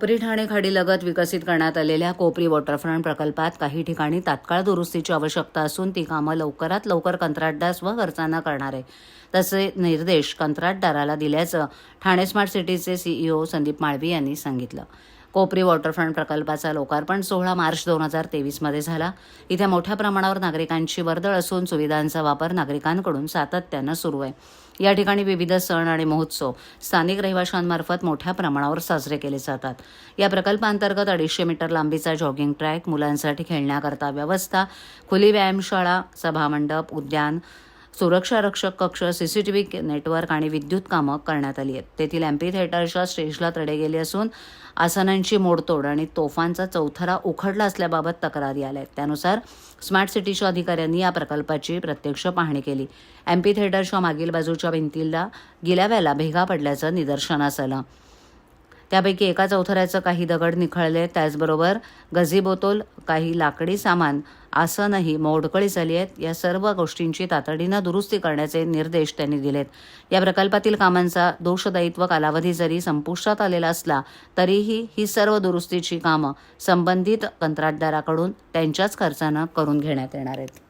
कोपरी ठाणे खाडीलगत विकसित करण्यात आलेल्या कोपरी वॉटरफ्रंट प्रकल्पात काही ठिकाणी तात्काळ दुरुस्तीची आवश्यकता असून ती कामं लवकरात लवकर कंत्राटदार स्वखर्चानं करणार आहे. तसे निर्देश कंत्राटदाराला दिल्याचं ठाणे स्मार्ट सिटीचे सीईओ संदीप माळवी यांनी सांगितलं. कोपरी वॉटरफ्रंट प्रकल्पाचा लोकार्पण सोहळा मार्च दोन हजार तेवीसमध्ये झाला. इथे मोठ्या प्रमाणावर नागरिकांची वर्दळ असून सुविधांचा वापर नागरिकांकडून सातत्यानं सुरू आहे. या ठिकाणी विविध सण आणि महोत्सव स्थानिक रहिवाशांमार्फत मोठ्या प्रमाणावर साजरे केले जातात. या प्रकल्पांतर्गत अडीचशे मीटर लांबीचा जॉगिंग ट्रॅक मुलांसाठी खेळण्याकरता व्यवस्था खुली व्यायामशाळा सभामंडप उद्यान सुरक्षा रक्षक कक्ष सीसीटीव्ही नेटवर्क आणि विद्युत कामं करण्यात आली आहेत. तेथील एम्पी थिएटरच्या स्टेजला तडे गेले असून आसनांची मोडतोड आणि तोफांचा चौथरा उखडला असल्याबाबत तक्रारी आल्या आहेत. त्यानुसार स्मार्ट सिटीच्या अधिकाऱ्यांनी या प्रकल्पाची प्रत्यक्ष पाहणी केली. एम्पी थिएटरच्या मागील बाजूच्या भिंतीला गिलाव्याला भेगा पडल्याचं निदर्शनास आलं. त्यापैकी एका चौथऱ्याचं काही दगड निखळले त्याचबरोबर गझीबोतोल काही लाकडी सामान आसनही मोडकळी झाली आहेत. या सर्व गोष्टींची तातडीनं दुरुस्ती करण्याचे निर्देश त्यांनी दिलेत. या प्रकल्पातील कामांचा दोषदायित्व कालावधी जरी संपुष्टात आलेला असला तरीही ही सर्व दुरुस्तीची कामं संबंधित कंत्राटदाराकडून त्यांच्याच खर्चानं करून घेण्यात येणार आहेत.